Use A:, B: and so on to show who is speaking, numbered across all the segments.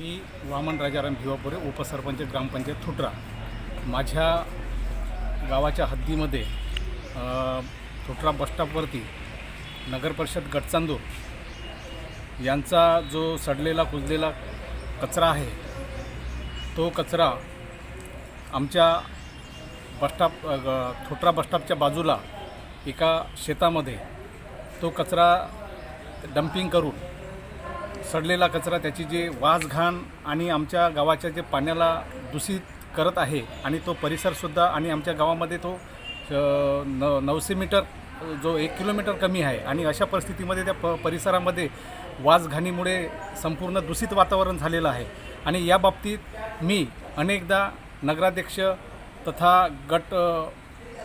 A: वामन राजाराम भिवापुरे उपसरपंच ग्रामपंचायत थुटरा. माझ्या गावाच्या हद्दीमध्ये थुटरा बसस्टॉपवरती नगरपरिषद गटचांदूर यांचा जो सडलेला कुजलेला कचरा आहे तो कचरा आमच्या बसस्टॉप ग- थोटरा बसस्टॉपच्या बाजूला एका शेतामध्ये तो कचरा डम्पिंग करून सडलेला कचरा त्याची जे वास घाण आणि आमच्या गावाच्या जे पाण्याला दूषित करत आहे आणि तो परिसरसुद्धा आणि आमच्या गावामध्ये तो न नऊशे मीटर जो एक किलोमीटर कमी आहे आणि अशा परिस्थितीमध्ये त्या प परिसरामध्ये वास घाणीमुळे संपूर्ण दूषित वातावरण झालेलं आहे. आणि या बाबतीत मी अनेकदा नगराध्यक्ष तथा गट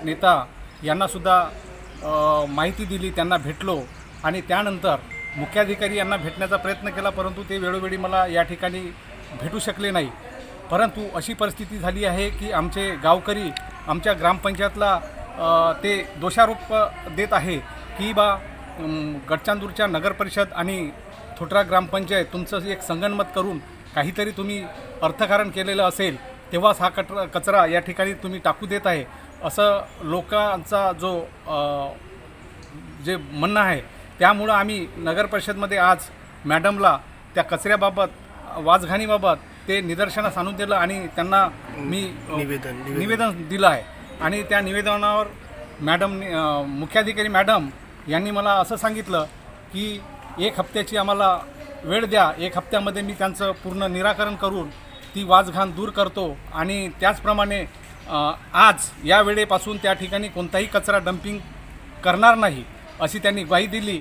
A: नेता यांनासुद्धा माहिती दिली त्यांना भेटलो आणि त्यानंतर मुख्याधिकारी यांना भेटण्याचा प्रयत्न केला परंतु ते वेळोवेळी मला या ठिकाणी भेटू शकले नाही. परंतु अशी परिस्थिती झाली आहे की आमचे गावकरी आमच्या ग्रामपंचायतला ते दोषारोप देत आहे की बा गडचांदूरच्या नगरपरिषद आणि थोटरा ग्रामपंचायत तुमचं एक संगणमत करून काहीतरी तुम्ही अर्थकारण केलेलं असेल तेव्हाच हा कट कचरा या ठिकाणी तुम्ही टाकू देत आहे. असं लोकांचा जो जे म्हणणं आहे त्यामुळं आम्ही नगर परिषदमध्ये आज मॅडमला त्या कचऱ्याबाबत वाजघाणीबाबत ते निदर्शनास आणून दिलं आणि त्यांना मी
B: निवेदन- निवेदन.
A: दिलं आहे. आणि त्या निवेदनावर मॅडम मुख्याधिकारी मॅडम यांनी मला असं सांगितलं की एक हप्त्याची आम्हाला वेळ द्या. एक हप्त्यामध्ये मी त्यांचं पूर्ण निराकरण करून ती वाजघाण दूर करतो. आणि त्याचप्रमाणे आज या वेळेपासून त्या ठिकाणी कोणताही कचरा डम्पिंग करणार नाही. अशी त्यांनी ग्वाही दिली.